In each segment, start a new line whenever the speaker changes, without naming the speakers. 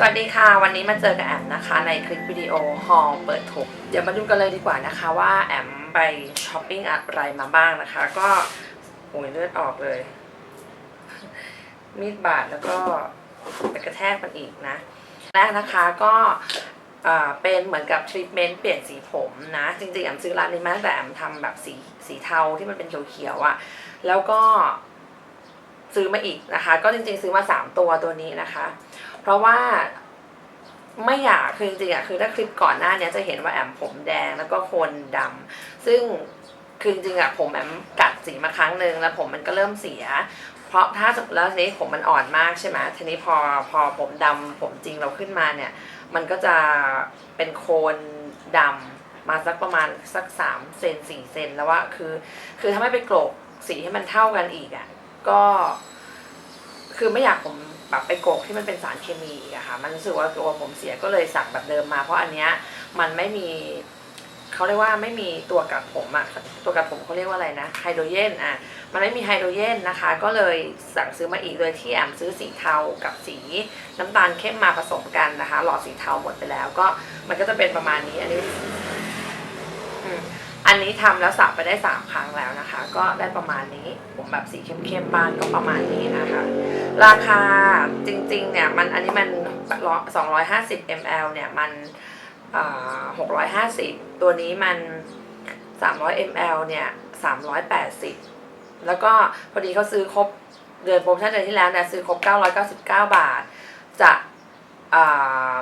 สวัสดีค่ะ วันนี้มาเจอกับแอมนะคะ ในคลิปวิดีโอฮอลเปิดถุกเดี๋ยวมาดูกันเลยดีกว่านะคะว่าแอมไปช้อปปิ้งอะไรมาบ้างนะคะ ก็โอ้ยเลือดออกเลย มีดบาดแล้วก็ไปกระแทกมันอีกนะแรกนะคะก็เป็นเหมือนกับทรีทเมนต์เปลี่ยนสีผมนะ จริงๆแอมซื้อร้านนี้มาแต่แอมทำแบบสีสีเทาที่มันเป็นเขียวๆอะ่ะ แล้วก็ซื้อมาอีกนะคะ ก็จริงๆซื้อมาสามตัวตัวนี้นะคะ ราะว่าไม่อยากคือจริงๆอะคือถ้าคลิปก่อนหน้านี้จะเห็นว่าแอมผมแดงแล้วก็โคนดำซึ่งคือจริงๆอะผมแอมกัดสีมาครั้งหนึ่งแล้วผมมันก็เริ่มเสีย เพราะถ้าแล้วทีนี้ผมมันอ่อนมากใช่ไหมทีนี้พอพอผมดำผมจริงเราขึ้นมาเนี่ย มันก็จะเป็นโคนดำมาสักประมาณสักสามเซนสี่เซนแล้วว่าคือ คือถ้าไม่ไปโกรกสีให้มันเท่ากันอีกอะก็ คือไม่อยากผม แบบไปโกกที่มันเป็นสารเคมีอีกอะค่ะ มันรู้สึกว่าตัวผมเสียก็เลยสั่งแบบเดิมมา เพราะอันเนี้ยมันไม่มีเขาเรียกว่าไม่มีตัวกัดผมอะตัวกัดผมเขาเรียกว่าอะไรนะไฮโดรเจนอะมันไม่มีไฮโดรเจนนะคะ ก็เลยสั่งซื้อมาอีกโดยที่แอมซื้อสีเทากับสีน้ำตาลเข้มมาผสมกันนะคะ หลอดสีเทาหมดไปแล้ว ก็มันก็จะเป็นประมาณนี้อันนี้ อันนี้ทำแล้วสับไปได้สามครั้งแล้วนะคะ ก็ได้ประมาณนี้ ผมแบบสีเข้มๆบ้างก็ประมาณนี้นะคะ ราคาจริงๆเนี่ยมันอันนี้มัน 250 ml เนี่ยมันอ่า650 ตัวนี้มัน 300 ml เนี่ย 380 แล้วก็พอดีเขาซื้อครบเดือนโปรโมชั่นเดือนที่แล้วเนี่ยซื้อครบ 999 บาท จะอ่าเห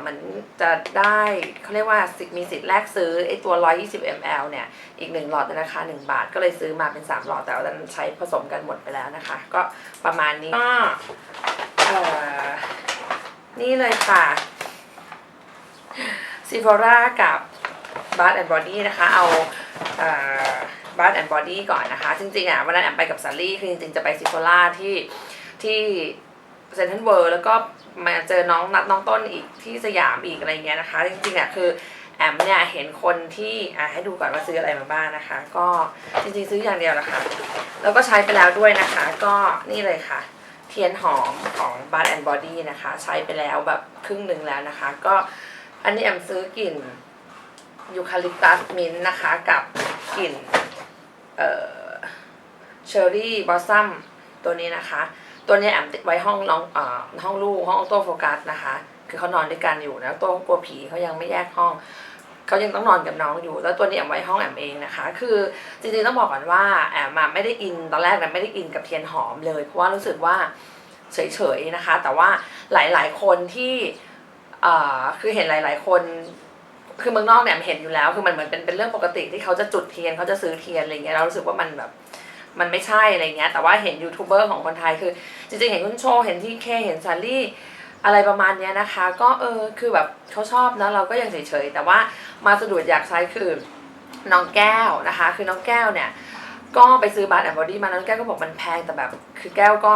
มือนจะได้เขาเรียกว่าสิทธิ์มีสิทธิ์แลกซื้อไอ้ตัว 120 ml เนี่ยอีก 1 หลอดในราคา 1 บาท ก็เลยซื้อมาเป็น 3 หลอดแต่ว่าตอนนั้นใช้ผสมกันหมดไปแล้วนะคะ ก็ประมาณนี้ก็เอ่อนี่เลยค่ะซีฟอร่ากับ b a t and Body นะคะ เอาเอ่อ b a t and Body ก่อนนะคะ จริงๆอะวันนั้นแอมไปกับซัลลี่คือจริงๆ จะไปซีฟอร่าที่ที่ เซนทรัลเวิร์แล้วก็มาเจอน้องนัดน้องต้นอีกที่สยามอีกอะไรเงี้ยนะคะ จริงๆอะคือแอมเนี่ยเห็นคนที่อะให้ดูก่อนว่าซื้ออะไรมาบ้างนะคะ ก็จริงๆซื้ออย่างเดียวแหละค่ะ แล้วก็ใช้ไปแล้วด้วยนะคะ ก็นี่เลยค่ะ เทียนหอมของ Bath and Body นะคะ ใช้ไปแล้วแบบครึ่งหนึ่งแล้วนะคะ ก็อันนี้แอมซื้อกลิ่นยูคาลิปตัสมินต์นะคะกับกลิ่นเอ่อเชอร์รี่บอสซัมตัวนี้นะคะ ตัวนี้แอมติดไว้ห้องน้องอห้องลูกห้องออโต้โฟกัสนะคะ คือเขานอนด้วยกันอยู่นะตัวกลัวผีเขายังไม่แยกห้องเขายังต้องนอนกับน้องอยู่ แล้วตัวนี้แอมไว้ห้องแอมเองนะคะ คือจริงๆต้องบอกก่อนว่าแอมอะไม่ได้อินตอนแรกนะไม่ได้อินกับเทียนหอมเลย เพราะว่ารู้สึกว่าเฉยๆนะคะ แต่ว่าหลายๆคนที่คือเห็นหลาย ๆ คนคือเมืองนอกเนี่ยเห็นอยู่แล้ว คือมันเหมือนเป็นเป็นเรื่องปกติที่เขาจะจุดเทียนเขาจะซื้อเทียนอะไรเงี้ยเรารู้สึกว่ามันแบบ มันไม่ใช่อะไรเงี้ย แต่ว่าเห็นยูทูบเบอร์ของคนไทยคือ จริงๆ เห็นคุณโชว์เห็นที่เคเห็นซารี่อะไรประมาณเนี้ยนะคะ ก็เออคือแบบเขาชอบนะเราก็ยังเฉยๆ แต่ว่ามาสะดวกอยากใช้คือน้องแก้วนะคะ คือน้องแก้วเนี่ย ก็ไปซื้อบาร์แอนด์บอดี้มาน้องแก้วก็บอกมันแพงแต่แบบ คือแก้วก็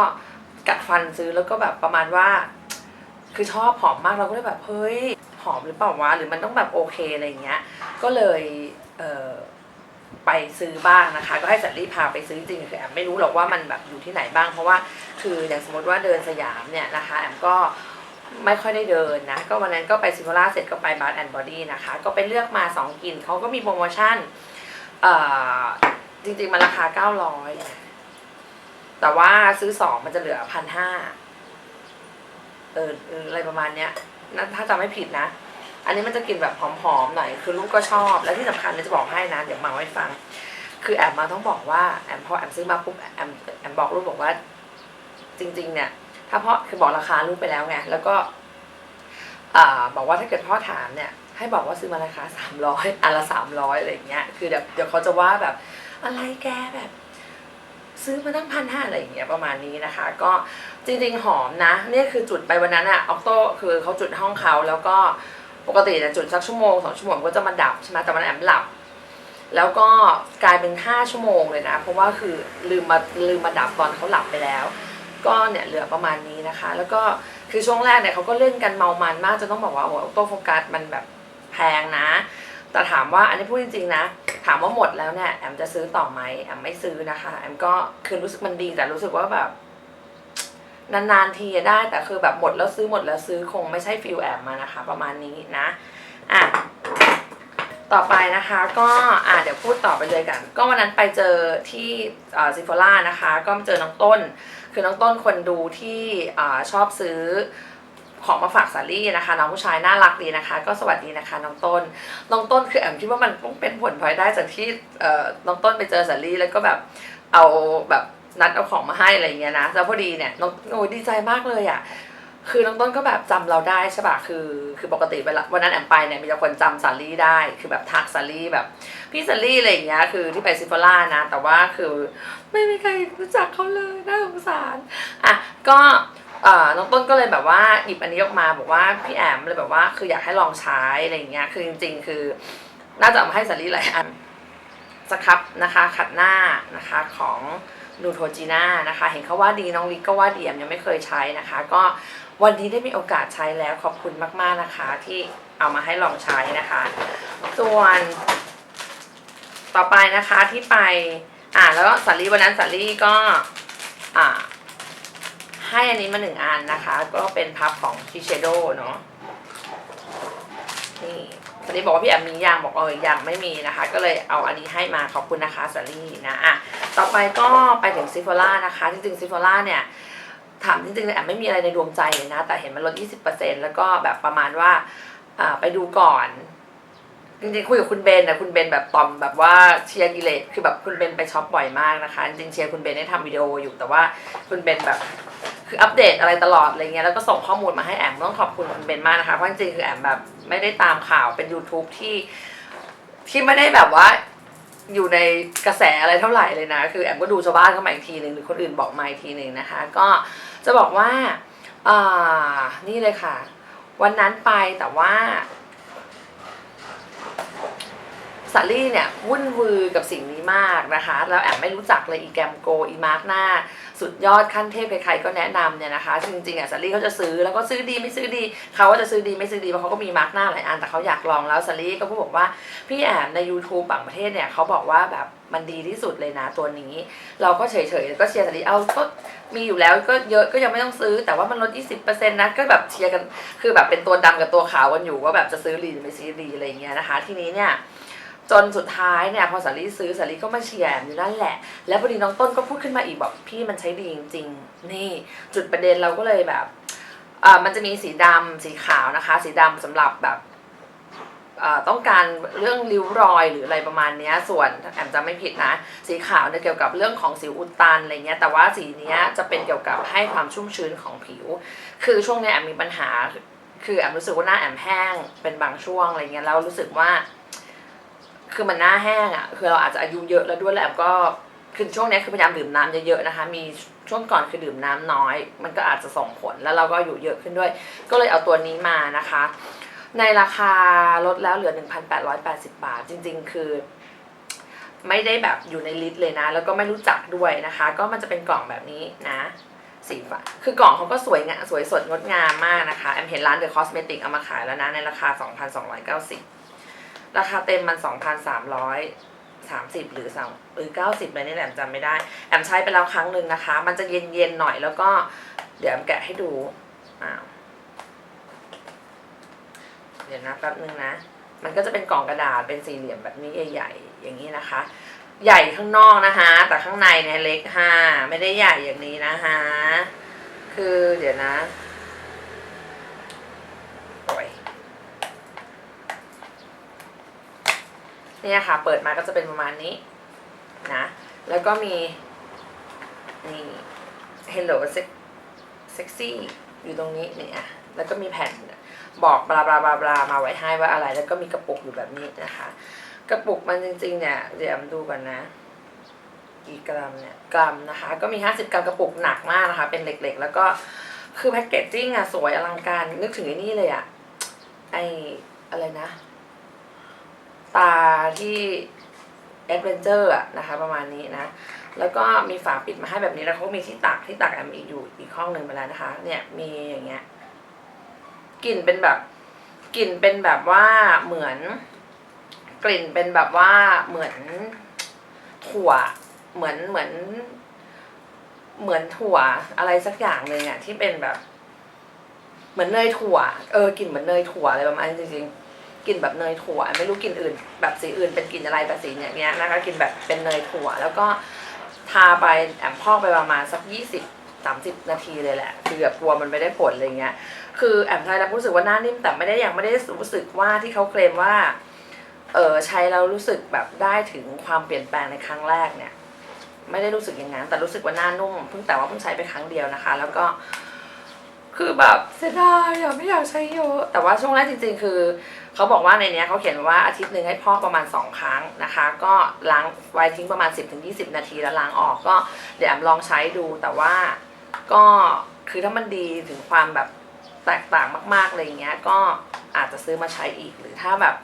กัดฟันซื้อแล้วก็แบบประมาณว่า คือชอบหอมมากเราก็เลยแบบเฮ้ยหอมหรือเปล่าวะหรือมันต้องแบบโอเคอะไรเงี้ย ก็เลยเออ ไปซื้อบ้างนะคะ ก็ให้สัตลี่พาไปซื้อจริงคือแอมไม่รู้หรอกว่ามันแบบอยู่ที่ไหนบ้าง เพราะว่าคืออย่างสมมติว่าเดินสยามเนี่ยนะคะแอมก็ไม่ค่อยได้เดินนะ ก็วันนั้นก็ไปซิมโ l ล่าเสร็จก็ไปบาร์แอนด์บอดี้นะคะ ก็ไปเลือกมา 2กลิ่นเขาก็มีโปรโมชั่นจริงๆ มันราคา 900 แต่ว่าซื้อ 2 มันจะเหลือพันห้าเอออะไรประมาณเนี้ยถ้าจำไม่ผิดนะ อันนี้มันจะกลิ่นแบบหอมๆหน่อยคือลูกก็ชอบ และที่สำคัญเนี่ยจะบอกให้นะเดี๋ยวมาให้ฟัง คือแอมมาต้องบอกว่าแอมพอแอมซื้อมาปุ๊บแอมแอมบอกลูกบอกว่า จริง ๆ เนี่ย ถ้าพ่อคือบอกราคาลูกไปแล้วไงแล้วก็อ่าบอกว่าถ้าเกิดพ่อถามเนี่ยให้บอกว่าซื้อมาราคาสามร้อยอันละสามร้อยอะไรอย่างเงี้ย คือเดี๋ยวเดี๋ยวเขาจะว่าแบบอะไรแกแบบซื้อมาตั้งพันห้าอะไรอย่างเงี้ยประมาณนี้นะคะ ก็จริงๆหอมนะ เนี่ยคือจุดไปวันนั้นอะออกโต้คือเขาจุดห้องเขาแล้วก็ ปกติจะจุดสักชั่วโมงสองชั่วโมงก็จะมาดับใช่ไหมแต่วันแอมหลับ แล้วก็กลายเป็นห้าชั่วโมงเลยนะ เพราะว่าคือลืมมาลืมมาดับตอนเขาหลับไปแล้ว ก็เนี่ยเหลือประมาณนี้นะคะ แล้วก็คือช่วงแรกเนี่ยเขาก็เล่นกันเมามันมากจนต้องบอกว่าโอ้โหออโต้โฟกัสมันแบบแพงนะ แต่ถามว่าอันนี้พูดจริงๆนะ ถามว่าหมดแล้วเนี่ยแอมจะซื้อต่อไหมแอมไม่ซื้อนะคะ แอมก็คือรู้สึกมันดีแต่รู้สึกว่าแบบ นานๆทีอะได้แต่คือแบบหมดแล้วซื้อหมดแล้วซื้อคงไม่ใช่ฟิลแอมมานะคะ ประมาณนี้นะอะต่อไปนะคะก็อะเดี๋ยวพูดต่อไปเลยกัน ก็วันนั้นไปเจอที่ซิฟอล่านะคะ ก็เจอน้องต้น คือน้องต้นคนดูที่อ่าชอบซื้อของมาฝากสาลี่นะคะน้องผู้ชายน่ารักดีนะคะ ก็สวัสดีนะคะน้องต้นน้องต้นคือแอมคิดว่ามันต้องเป็นผลพลอยได้จากที่เอ่อน้องต้นไปเจอสาลี่แล้วก็แบบเอาแบบ นัดเอาของมาให้อะไรเงี้ยนะแล้วพอดีเนี่ยน้องโอ้ยดีใจมากเลยอะคือน้องต้นก็แบบจำเราได้ใช่ปะคือ คือปกติเวลาวันนั้นแอมไปเนี่ยมีแต่คนจำสาลี่ได้ คือแบบทักสาลี่แบบพี่สาลี่อะไรอย่างเงี้ย คือที่ไปซิฟอล่านะ แต่ว่าคือไม่มีใครรู้จักเขาเลยน่าสงสาร อะ ก็เอ่อน้องต้นก็เลยแบบว่าหยิบอันนี้ออกมาบอกว่าพี่แอมเลยแบบว่าคืออยากให้ลองใช้อะไรอย่างเงี้ย คือจริง ๆ คือ น่าจะเอามาให้สาลี่หลายอัน สครับนะคะขัดหน้านะคะของนูโทจีน่านะคะเห็นเขาว่าดีน้องลิกก็ว่าดีแอมยังไม่เคยใช้นะคะ ก็วันนี้ได้มีโอกาสใช้แล้วขอบคุณมากๆนะคะ ที่เอามาให้ลองใช้นะคะ ส่วนต่อไปนะคะที่ไปอ่าแล้วก็สาลี่วันนั้นสาลี่ก็อ่าให้อันนี้มาหนึ่งอันนะคะ ก็เป็นพับของชิเชโดเนาะ นี่สาลี่บอกว่าพี่แอมมียังบอกเออยังไม่มีนะคะ ก็เลยเอาอันนี้ให้มาขอบคุณนะคะสาลี่นะอะต่อไปก็ไปถึงซิฟอล่านะคะจริงๆซิฟอล่าเนี่ยถามจริงๆเลยแอมไม่มีอะไรในดวงใจเลยนะ แต่เห็นมันลด 20%แล้วก็แบบประมาณว่าไปดูก่อนจริงๆคุยกับคุณเบนแต่คุณเบนแบบตอมแบบว่าเชียร์กิเลสคือแบบคุณเบนไปช็อปบ่อยมากนะคะ จริงๆเชียร์คุณเบนได้ทำวิดีโออยู่แต่ว่าคุณเบนแบบ คืออัปเดตอะไรตลอดอะไรเงี้ยแล้วก็ส่งข้อมูลมาให้แอมต้องขอบคุณคุณเบนมากนะคะเพราะจริงๆคือแอมแบบไม่ได้ตามข่าวเป็น YouTube ที่ที่ไม่ได้แบบว่าอยู่ในกระแสอะไรเท่าไหร่เลยนะ คือแอมก็ดูชาวบ้านเข้ามาอีกทีหนึ่งหรือคนอื่นบอกมาอีกทีหนึ่งนะคะ ก็จะบอกว่าอ่านี่เลยค่ะ วันนั้นไปแต่ว่าสาลี่เนี่ยวุ่นวือกับสิ่งนี้มากนะคะ แล้วแอมไม่รู้จักเลยอีแกมโกอีมาร์กหน้า สุดยอดขั้นเทพใครๆก็แนะนำเนี่ยนะคะจริงๆอะสาลี่เขาจะซื้อแล้วก็ซื้อดีไม่ซื้อดีเขาก็จะซื้อดีไม่ซื้อดีเพราะเขาก็มีมาร์กหน้าหลายอันแต่เขาอยากลองแล้วสาลี่ก็พูดบอกว่าพี่แอมใน YouTube ต่างประเทศเนี่ยเขาบอกว่าแบบมันดีที่สุดเลยนะตัวนี้ เราก็เฉยๆก็เชียร์สาลี่เอาก็มีอยู่แล้วก็เยอะก็ยังไม่ต้องซื้อ แต่ว่ามันลด 20%นะก็แบบเชียร์กันคือแบบเป็นตัวดำกับตัวขาวกันอยู่ว่าแบบจะซื้อดีหรือไม่ซื้อดีอะไรอย่างเงี้ยนะคะ ทีนี้เนี่ย จนสุดท้ายเนี่ยพอสาลีซื้อสาลีก็มาเชียร์อยู่นั่นแหละ แล้วพอดีน้องต้นก็พูดขึ้นมาอีกบอกพี่มันใช้ดีจริงๆนี่ จุดประเด็นเราก็เลยแบบอ่ามันจะมีสีดำสีขาวนะคะ สีดำสำหรับแบบอ่าต้องการเรื่องริ้วรอยหรืออะไรประมาณนี้ส่วนแอมจะไม่ผิดนะ สีขาวเนี่ยเกี่ยวกับเรื่องของสิวอุดตันอะไรเงี้ยแต่ว่าสีนี้จะเป็นเกี่ยวกับให้ความชุ่มชื้นของผิว คือช่วงเนี้ยแอมมีปัญหา คือแอมรู้สึกว่าหน้าแอมแห้งเป็นบางช่วงอะไรเงี้ยแล้วรู้สึกว่า คือมันหน้าแห้งอะ คือเราอาจจะอายุเยอะแล้วด้วยแหละก็คือช่วงนี้คือพยายามดื่มน้ำเยอะๆนะคะ มีช่วงก่อนคือดื่มน้ำน้อย มันก็อาจจะส่งผลแล้วเราก็อยู่เยอะขึ้นด้วย ก็เลยเอาตัวนี้มานะคะ ในราคาลดแล้วเหลือ 1,880 บาท จริง ๆ คือ ไม่ได้แบบอยู่ในลิสต์เลยนะ แล้วก็ไม่รู้จักด้วยนะคะ ก็มันจะเป็นกล่องแบบนี้นะสีฟ้าคือกล่องเขาก็สวยงามสวยสดงดงามมากนะคะแอมเห็นร้านเดอะคอสเมติกเอามาขายแล้วนะในราคา 2,290 ราคาเต็มมัน2,330หรือสองหรือ90เลยนี่แหละแอมจำไม่ได้ แอมใช้ไปแล้วครั้งหนึ่งนะคะ มันจะเย็นๆหน่อยแล้วก็ เดี๋ยวแอมแกะให้ดูอ้าวเดี๋ยวนะแป๊บนึงนะ มันก็จะเป็นกล่องกระดาษเป็นสี่เหลี่ยมแบบนี้ใหญ่ ๆ อย่างนี้นะคะ ใหญ่ข้างนอกนะคะ แต่ข้างในเนี่ยเล็กห้าไม่ได้ใหญ่อย่างนี้นะคะคือเดี๋ยวนะโอ้ย เนี่ยค่ะ เปิดมาก็จะเป็นประมาณนี้นะ แล้วก็มี นี่ Hello sexy อยู่ตรงนี้เนี่ย แล้วก็มีแผ่นบอกบลาบลาบลาบลามาไว้ให้ว่าอะไร แล้วก็มีกระปุกอยู่แบบนี้นะคะ กระปุกมันจริง ๆ เนี่ย เดี๋ยวมดูกันนะกี่กรัมเนี่ยกรัมนะคะ ก็มี 50 กรัมกระปุกหนักมากนะคะ เป็นเหล็กๆ แล้วก็คือแพ็กเกจจิ้งอะสวยอลังการนึกถึงไอ้นี่เลยอะไออะไรนะ ตาที่แอดเวนเจอร์อะนะคะประมาณนี้นะ แล้วก็มีฝาปิดมาให้แบบนี้แล้วเขามีที่ตักที่ตักแอมอีกอยู่อีกห้องหนึ่งไปแล้วนะคะ เนี่ยมีอย่างเงี้ยกลิ่นเป็นแบบกลิ่นเป็นแบบว่าเหมือน กลิ่นเป็นแบบว่าเหมือนถั่วเหมือนเหมือน เหมือนถั่วอะไรสักอย่างหนึ่งอะที่เป็นแบบ เหมือนเนยถั่ว เออกลิ่นเหมือนเนยถั่วอะไรประมาณนี้จริงๆ กลิ่นแบบเนยถั่ว ไม่รู้กลิ่นอื่น แบบสีอื่นเป็นกลิ่นอะไรแต่สีอย่างเงี้ยนะคะกลิ่นแบบเป็นเนยถั่ว แล้วก็ทาไปแอมพอกไปประมาณสักยี่สิบสามสิบนาทีเลยแหละ คือแบบกลัวมันไม่ได้ผลอะไรเงี้ย คือแอมใช้แล้วรู้สึกว่าหน้านิ่มแต่ไม่ได้ยังไม่ได้รู้สึกว่าที่เขาเคลมว่า เออใช้แล้วรู้สึกแบบได้ถึงความเปลี่ยนแปลงในครั้งแรกเนี่ย ไม่ได้รู้สึกอย่างนั้นแต่รู้สึกว่าหน้านุ่มเพิ่งแต่ว่าเพิ่งใช้ไปครั้งเดียวนะคะ แล้วก็ คือแบบเสียดายอะไม่อยากใช้เยอะ แต่ว่าช่วงแรกจริงๆ คือเขาบอกว่าในเนี้ยเขาเขียนว่าอาทิตย์หนึ่งให้พอกประมาณ 2 ครั้งนะคะ ก็ล้างไว้ทิ้งประมาณ 10-20 นาทีแล้วล้างออกก็เดี๋ยวแอมลองใช้ดูแต่ว่าก็คือถ้ามันดีถึงความแบบแตกต่างมากๆอะไรเงี้ยก็อาจจะซื้อมาใช้อีกหรือถ้าแบบ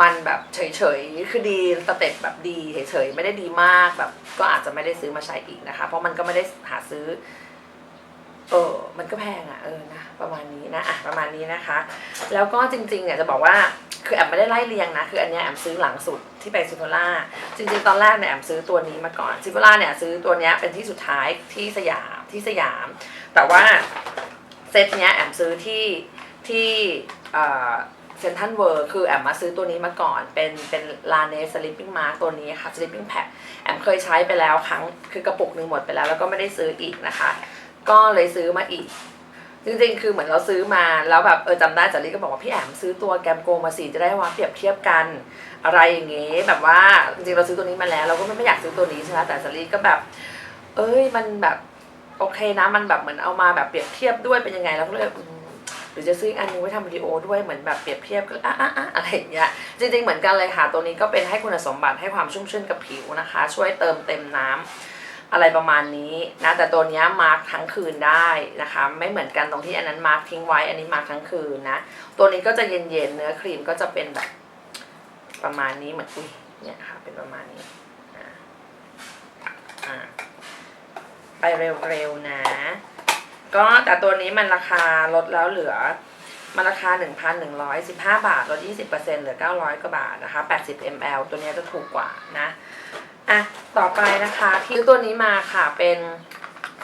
มันแบบเฉยๆ คือดีสเต็ปแบบดีเฉยๆ ไม่ได้ดีมากแบบก็อาจจะไม่ได้ซื้อมาใช้อีกนะคะ เพราะมันก็ไม่ได้หาซื้อ เออมันก็แพงอะเออนะประมาณนี้นะอะประมาณนี้นะคะ แล้วก็จริงๆเนี่ยจะบอกว่าคือแอมไม่ได้ไล่เรียงนะ คืออันเนี้ยแอมซื้อหลังสุดที่ไปซิโฟล่าจริงๆตอนแรกเนี่ยแอมซื้อตัวนี้มาก่อนซิโฟล่าเนี่ยซื้อตัวเนี้ยเป็นที่สุดท้ายที่สยามที่สยาม แต่ว่าเซตเนี้ยแอมซื้อที่ที่เอ่อเซนทันเวิร์คือแอมมาซื้อตัวนี้มาก่อน เป็นเป็นลาเนสสลิปปิ้งมาร์ตัวนี้ค่ะสลิปปิ้งแพ็คแอมเคยใช้ไปแล้วครั้งคือกระปุกหนึ่งหมดไปแล้วแล้วก็ไม่ได้ซื้ออีกนะคะ ก็เลยซื้อมาอีก จริงๆ คือเหมือนเราซื้อมาแล้วแบบเออจำได้จารีก็บอกว่าพี่แอมซื้อตัวแกมโกมาสิจะได้ว่าเปรียบเทียบกันอะไรอย่างเงี้แบบว่าจริงๆเราซื้อตัวนี้มาแล้ว เราก็ไม่อยากซื้อตัวนี้ใช่ไหมแต่จารีก็แบบ เอ้ยมันแบบโอเคนะมันแบบเหมือนเอามาแบบเปรียบเทียบด้วยเป็นยังไงแล้วก็เลยอืมหรือจะซื้ออันนึงไว้ทำวิดีโอด้วยเหมือนแบบเปรียบเทียบก็อะอะอะอะไรอย่างเงี้ยจริงๆเหมือนกันเลยค่ะตัวนี้ก็เป็นให้คุณสมบัติให้ความชุ่มชื่นกับผิวนะคะ ช่วยเติมเต็มน้ำ อะไรประมาณนี้นะแต่ตัวนี้มาร์คทั้งคืนได้นะคะ ไม่เหมือนกันตรงที่อันนั้นมาร์คทิ้งไว้อันนี้มาร์คทั้งคืนนะตัวนี้ก็จะเย็นๆเนื้อครีมก็จะเป็นแบบประมาณนี้เหมือนอุ้ยเนี่ยค่ะเป็นประมาณนี้อ่าไปเร็วๆนะ ก็แต่ตัวนี้มันราคาลดแล้วเหลือมันราคา 1,115 บาท ลด 20%เหลือ 900 กว่าบาทนะคะ 80 ml ตัวนี้จะถูกกว่านะ อะ ต่อไปนะคะที่ตัวนี้มาค่ะเป็น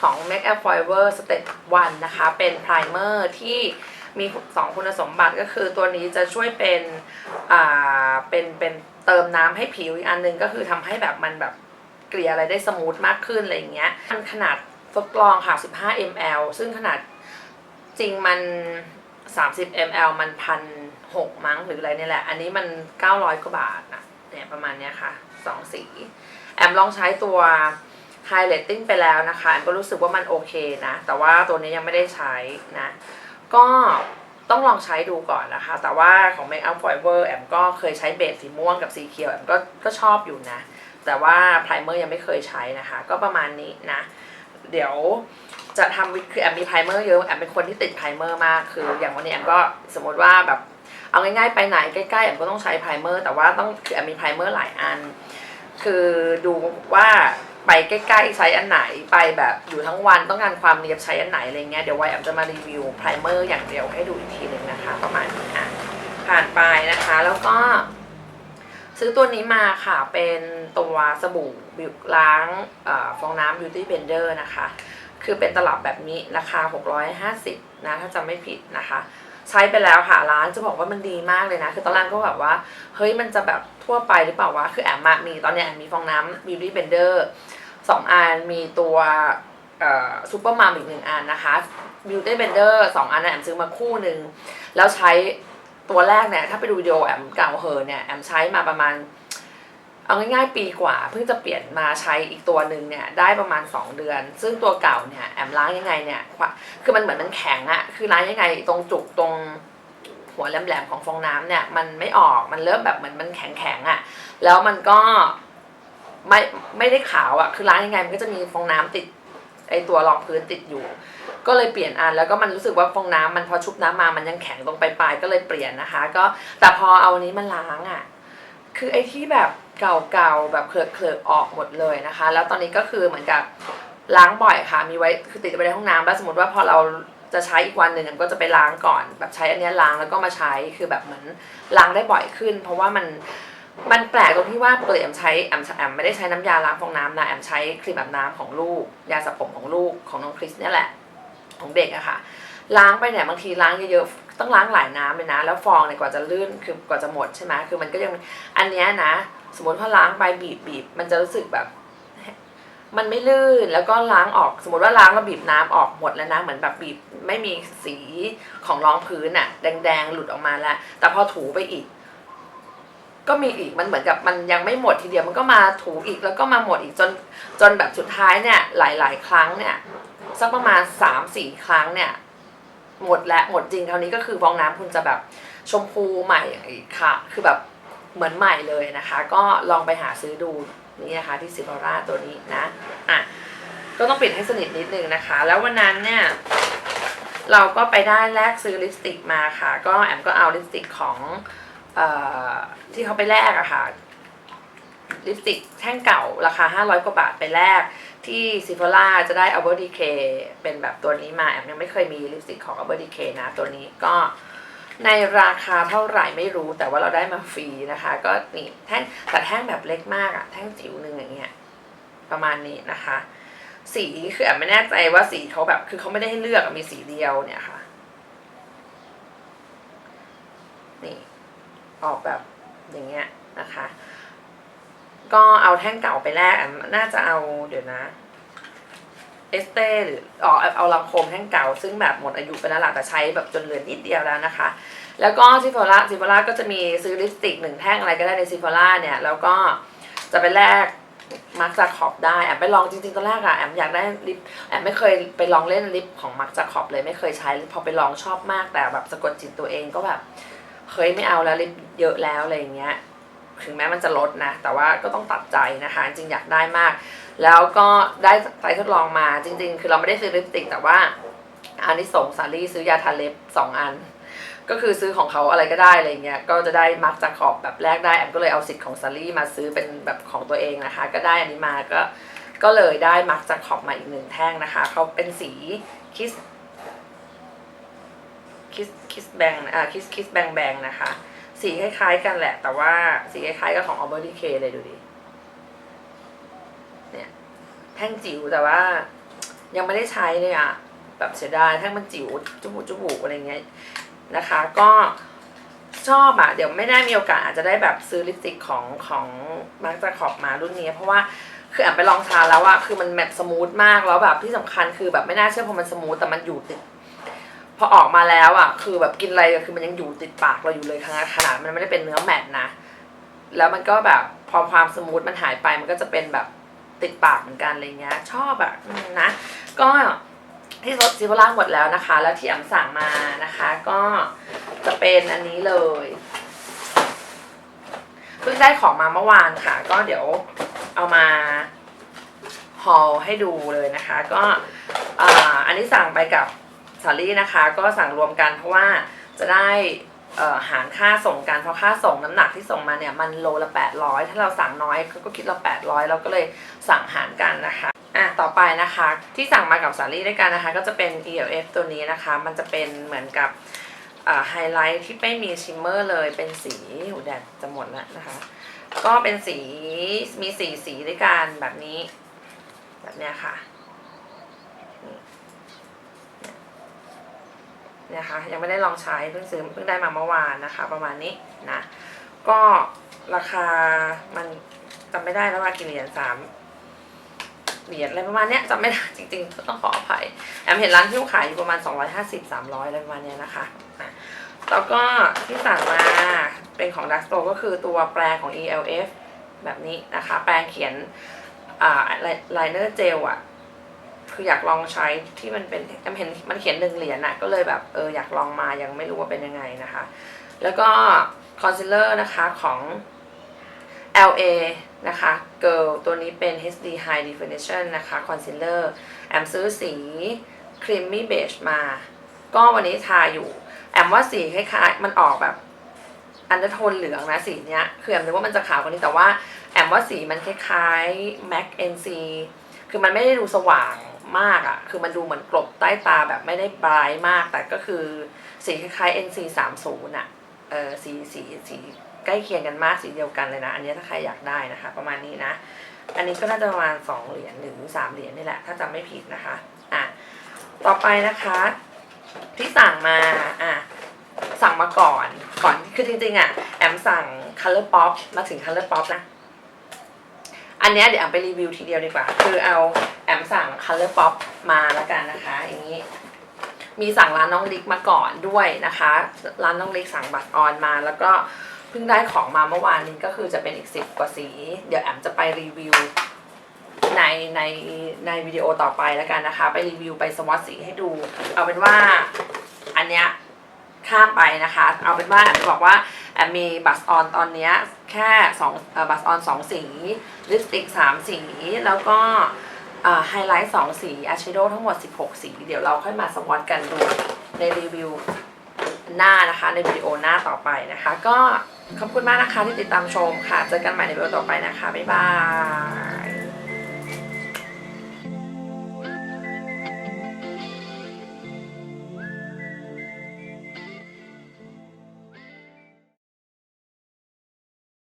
ของ Make Up Forever Step 1 นะคะ เป็นไพรเมอร์ที่มี 2 คุณสมบัติก็คือตัวนี้จะช่วยเป็นอ่าเป็นเป็นเติมน้ำให้ผิวอีกอันหนึงก็คือทำให้แบบมันแบบเกลี่ยอะไรได้สมูทมากขึ้นอะไรอย่างเงี้ยมันขนาดทดลองค่ะ 15 ml ซึ่งขนาดจริงมัน 30 ml มันพันหกมั้งหรืออะไรเนี่ยแหละ อันนี้มัน 900 กว่าบาทนะเนี่ยประมาณเนี้ยค่ะสองสี แอมลองใช้ตัว highlighting ไปแล้วนะคะ แอมก็รู้สึกว่ามันโอเคนะ แต่ว่าตัวนี้ยังไม่ได้ใช้นะ ก็ต้องลองใช้ดูก่อนนะคะ แต่ว่าของ Make Up Forever แอมก็เคยใช้เบสสีม่วงกับสีเขียว แอมก็ก็ชอบอยู่นะ แต่ว่าไพรเมอร์ยังไม่เคยใช้นะคะ ก็ประมาณนี้นะ เดี๋ยวจะทำวิคือแอมมีไพรเมอร์เยอะ แอมเป็นคนที่ติดไพรเมอร์มาก คือ อย่างวันนี้แอมก็สมมติว่าแบบเอาง่ายๆไปไหนใกล้ๆแอมก็ต้องใช้ไพรเมอร์ แต่ว่าต้องคือแอมมีไพรเมอร์หลายอัน คือดูว่าไปใกล้ๆใช้อันไหนไปแบบอยู่ทั้งวันต้องการความเนียบใช้อันไหนอะไรเงี้ยเดี๋ยวไว้แอมจะมารีวิวไพรเมอร์อย่างเดียวให้ดูอีกทีหนึ่งนะคะ ประมาณนี้อะผ่านไปนะคะ แล้วก็ ซื้อตัวนี้มาค่ะเป็นตัวสบู่บิวล้างอฟองน้ำ Beauty Blender นะคะ คือเป็นตลับแบบนี้ราคา 650 นะ ถ้าจำไม่ผิดนะคะ ใช้ไปแล้วค่ะร้านจะบอกว่ามันดีมากเลยนะ คือตอนแรกก็แบบว่าเฮ้ยมันจะแบบทั่วไปหรือเปล่าวะคือแอมมามีตอนเนี้ยแอมมีฟองน้ำบิวตี้เบนเดอร์สองอันมีตัวเอ่อซูเปอร์มัมอีกหนึ่งอันนะคะบิวตี้เบนเดอร์สองอันนะแอมซื้อมาคู่หนึ่งแล้วใช้ตัวแรกเนี่ยถ้าไปดูวิดีโอแอมเก่าเหอเนี่ยแอมใช้มาประมาณ เอาง่ายๆปีกว่าเพิ่งจะเปลี่ยนมาใช้อีกตัวหนึ่งเนี่ยได้ประมาณ 2 เดือน ซึ่งตัวเก่าเนี่ยแอมล้างยังไงเนี่ยคือมันเหมือนมันแข็งอะคือล้างยังไงตรงจุกตรงหัวแหลมๆของฟองน้ำเนี่ยมันไม่ออกมันเริ่มแบบเหมือนมันแข็งๆอะแล้วมันก็ไม่ไม่ได้ขาวอะคือล้างยังไงมันก็จะมีฟองน้ำติดไอตัวรองพื้นติดอยู่ ก็เลยเปลี่ยนอันแล้วก็มันรู้สึกว่าฟองน้ำมันพอชุบน้ำมามันยังแข็งตรงปลายๆก็เลยเปลี่ยนนะคะ ก็แต่พอเอาอันนี้มาล้างอะ คือไอ้ที่แบบเก่าๆแบบเคลอะๆออกหมดเลยนะคะ แล้วตอนนี้ก็คือเหมือนกับล้างบ่อยค่ะ มีไว้คือติดไว้ในห้องน้ำแล้วสมมติว่าพอเราจะใช้อีกวันหนึ่งก็จะไปล้างก่อน แบบใช้อันนี้ล้างแล้วก็มาใช้คือแบบเหมือนล้างได้บ่อยขึ้น เพราะว่ามันมันแปลกตรงที่ว่าปกติแอมใช้แอมแอมไม่ได้ใช้น้ำยาล้างฟองน้ำนะแอมใช้ครีมอาบน้ำของลูก ยาสระผมของลูกของน้องคริสเนี่ยแหละของเด็กอะค่ะล้างไปเนี่ยบางทีล้างเยอะๆ ต้องล้างหลายน้ำเลยนะ แล้วฟองเนี่ยกว่าจะลื่นคือกว่าจะหมดใช่ไหมคือมันก็ยังอันเนี้ยนะ สมมติพอล้างไปบีบบีบมันจะรู้สึกแบบ มันไม่ลื่นแล้วก็ล้างออกสมมติว่าล้างแล้วบีบน้ำออกหมดแล้วนะเหมือนแบบบีบไม่มีสีของรองพื้นอะแดงๆหลุดออกมาแล้ว แต่พอถูไปอีก ก็มีอีกมันเหมือนกับมันยังไม่หมดทีเดียวมันก็มาถูอีกแล้วก็มาหมดอีกจนจนแบบสุดท้ายเนี่ย หลาย ๆ ครั้งเนี่ยสักประมาณสามสี่ครั้งเนี่ย หมดและหมดจริงคราวนี้ก็คือฟองน้ำคุณจะแบบชมพูใหม่ค่ะ คือแบบเหมือนใหม่เลยนะคะ ก็ลองไปหาซื้อดูนี่นะคะที่ซิบอร่าตัวนี้นะอะก็ต้องปิดให้สนิทนิดนึงนะคะ แล้ววันนั้นเนี่ยเราก็ไปได้แลกซื้อลิปสติกมาค่ะ ก็แอมก็เอาลิปสติกของเอ่อที่เขาไปแลกอะค่ะ ลิปสติกแท่งเก่าราคา 500 กว่าบาทไปแลกที่ซิฟ o ล่าจะได้ a l b e r d k เคเป็นแบบตัวนี้มาแอมยังไม่เคยมีลิปสติกของ a l b e r d k นะตัวนี้ก็ในราคาเท่าไหร่ไม่รู้แต่ว่าเราได้มาฟรีนะคะ ก็นี่แท่งแต่แท่งแบบเล็กมากอะแท่งจิ๋วหนึ่งอย่างเงี้ยประมาณนี้นะคะ สีคือแอมไม่แน่ใจว่าสีเขาแบบคือเขาไม่ได้ให้เลือกมีสีเดียวเนี่ยค่ะ นี่ ออกแบบอย่างเงี้ยนะคะ ก็เอาแท่งเก่าไปแลกแอมน่าจะเอาเดี๋ยวนะ เอสเต้หรืออ๋อเอาเอาลำโคมแท่งเก่า ซึ่งแบบหมดอายุไปแล้วล่ะแต่ใช้แบบจนเหลือนิดเดียวแล้วนะคะ แล้วก็ซิฟอล่าซิฟอล่าก็จะมีซื้อลิปสติกหนึ่งแท่งอะไรก็ได้ในซิฟอล่าเนี่ยแล้วก็จะไปแลกมาร์คจาขอบได้แอมไปลองจริงๆตอนแรกอะแอมอยากได้ลิปแอมไม่เคยไปลองเล่นลิปของมาร์คจาขอบเลยไม่เคยใช้พอไปลองชอบมากแต่แบบสะกดจิตตัวเองก็แบบเฮ้ยไม่เอาแล้วลิปเยอะแล้วอะไรอย่างเงี้ย ถึงแม้มันจะลดนะ แต่ว่าก็ต้องตัดใจนะคะ จริงอยากได้มาก แล้วก็ได้ไปทดลองมาจริง ๆ คือเราไม่ได้ซื้อลิปสติกแต่ว่าอันที่ส่งสาลี่ซื้อยาทาเล็บสองอัน ก็คือซื้อของเขาอะไรก็ได้อะไรเงี้ยก็จะได้มาร์กจากขอบแบบแรกได้แอมก็เลยเอาสิทธิ์ของซารี่มาซื้อเป็นแบบของตัวเองนะคะ ก็ได้อันนี้มาก็ก็เลยได้มาร์กจากขอบมาอีกหนึ่งแท่งนะคะเขาเป็นสีคิสคิสคิสแบงอ่าคิสคิสแบงแบงนะคะ สีคล้ายๆกันแหละ แต่ว่าสีคล้ายๆกับของ a l b e r t k เลยดูดิ เนี่ย แท่งจิ๋วแต่ว่า ยังไม่ได้ใช้เลยอะแบบเสียดายแท่งมันจิ๋วจุบุจุบุอะไรเงี้ยนะคะ ก็ชอบอะเดี๋ยวไม่ได้มีโอกาสอาจจะได้แบบซื้อลิปสติกของของมาร์คจาขอบมารุ่นนี้ เพราะว่าคือแอบไปลองทาแล้วอะคือมันแบบสมูทมากแล้วแบบที่สำคัญคือแบบไม่น่าเชื่อพอมันสมูทแต่มันอยู่ติด อออกมาแล้วอะ คือแบบกินอะไรคือมันยังอยู่ติดปากเราอยู่เลยขนาดขนาดมันไม่ได้เป็นเนื้อแมตนะ แล้วมันก็แบบพอความสมูทมันหายไปมันก็จะเป็นแบบติดปากเหมือนกันอะไรเงี้ย ชอบอะนะ ก็ที่รถซิวล่าหมดแล้วนะคะ แล้วที่อัมสั่งมานะคะ ก็จะเป็นอันนี้เลยเพิ่งได้ของมาเมื่อวานค่ะ ก็เดี๋ยวเอามาฮอลให้ดูเลยนะคะ ก็อ่าอันนี้สั่งไปกับ สาลี่นะคะก็สั่งรวมกันเพราะว่าจะได้หารค่าส่งกันเพราะค่าส่งน้ำหนักที่ส่งมาเนี่ยมันโลละ 800 ถ้าเราสั่งน้อยก็คิดละ800 เราก็เลยสั่งหารกันนะคะอะต่อไปนะคะที่สั่งมากับสาลี่ด้วยกันนะคะ ก็จะเป็น ELF ตัวนี้นะคะ มันจะเป็นเหมือนกับไฮไลท์ที่ไม่มีชิมเมอร์เลยเป็นสีหูแดดจะหมดแล้วนะคะ ก็เป็นสีมีสีสีด้วยกันแบบนี้ แบบเนี้ยค่ะ นะคะ ยังไม่ได้ลองใช้เพิ่งซื้อเพิ่งได้มาเมื่อวานนะคะ ประมาณนี้นะ ก็ราคามันจำไม่ได้แล้วว่ากี่เหรียญสามเหรียญอะไรประมาณเนี้ยจำไม่ได้จริงๆ ต้องขออภัยแอมเห็นร้านที่ขายอยู่ประมาณ 250 300อะไรประมาณเนี้ยนะคะแล้วก็ที่สั่งมาเป็นของ d u s t o ก็คือตัวแปลงของ ELF แบบนี้นะคะ แปลงเขียนอ่าไลเนอร์เจลอะ คืออยากลองใช้ที่มันเป็นแอมเห็นมันเขียนหนึ่งเหรียญน่ะก็เลยแบบเอออยากลองมายังไม่รู้ว่าเป็นยังไงนะคะ แล้วก็คอนซีลเลอร์นะคะของ LA นะคะ Girl ตัวนี้เป็น HD High Definition นะคะคอนซีลเลอร์แอมซื้อสี Creamy Beige มา ก็วันนี้ทาอยู่ แอมว่าสีคล้ายๆมันออกแบบอันเดอร์โทนเหลืองนะสีเนี้ย คือแอมนึกว่ามันจะขาวกว่านี้แต่ว่าแอมว่าสีมันคล้ายๆ MAC NC คือมันไม่ได้ดูสว่าง มากอะ่ะ คือมันดูเหมือนกลบใต้ตาแบบไม่ได้บรายมาก แต่ก็คือสีคล้ายๆ NC 3 0อะ เออสีสีสีใกล้เคียงกันมากสีเดียวกันเลยนะ อันนี้ถ้าใครอยากได้นะคะ ประมาณนี้นะ อันนี้ก็น่าจะประมาณสองเหรียญหรือสามเหรียญนี่แหละ ถ้าจำไม่ผิดนะคะ อะ ต่อไปนะคะ ที่สั่งมา อะ สั่งมาก่อน ก่อน คือจริงๆอะ แอมสั่ง Color Pop มาถึง Color Pop นะ อันเนี้ยเดี๋ยวแอมไปรีวิวทีเดียวดีกว่า คือเอาแอมสั่ง Color Pop มาแล้วกันนะคะ อย่างนี้ มีสั่งร้านน้องลิกมาก่อนด้วยนะคะ ร้านน้องลิกสั่งบัตรออนมา แล้วก็เพิ่งได้ของมาเมื่อวานนี้ก็คือจะเป็นอีกสิบกว่าสี เดี๋ยวแอมจะไปรีวิวในในในวิดีโอต่อไปแล้วกันนะคะ ไปรีวิวไปสวอตสีให้ดู เอาเป็นว่าอันเนี้ย ข้ามไปนะคะ เอาเป็นว่าแอมจะบอกว่าแอมมีบัตรออนตอนนี้แค่สองบัตรออนสองสีลิปสติกสามสีแล้วก็ไฮไลท์สองสีอายแชโดทั้งหมด 16 สี เดี๋ยวเราค่อยมาสวอตกันดูในรีวิวหน้านะคะในวิดีโอหน้าต่อไปนะคะ ก็ขอบคุณมากนะคะที่ติดตามชมค่ะ เจอกันใหม่ในวิดีโอต่อไปนะคะ บ๊ายบาย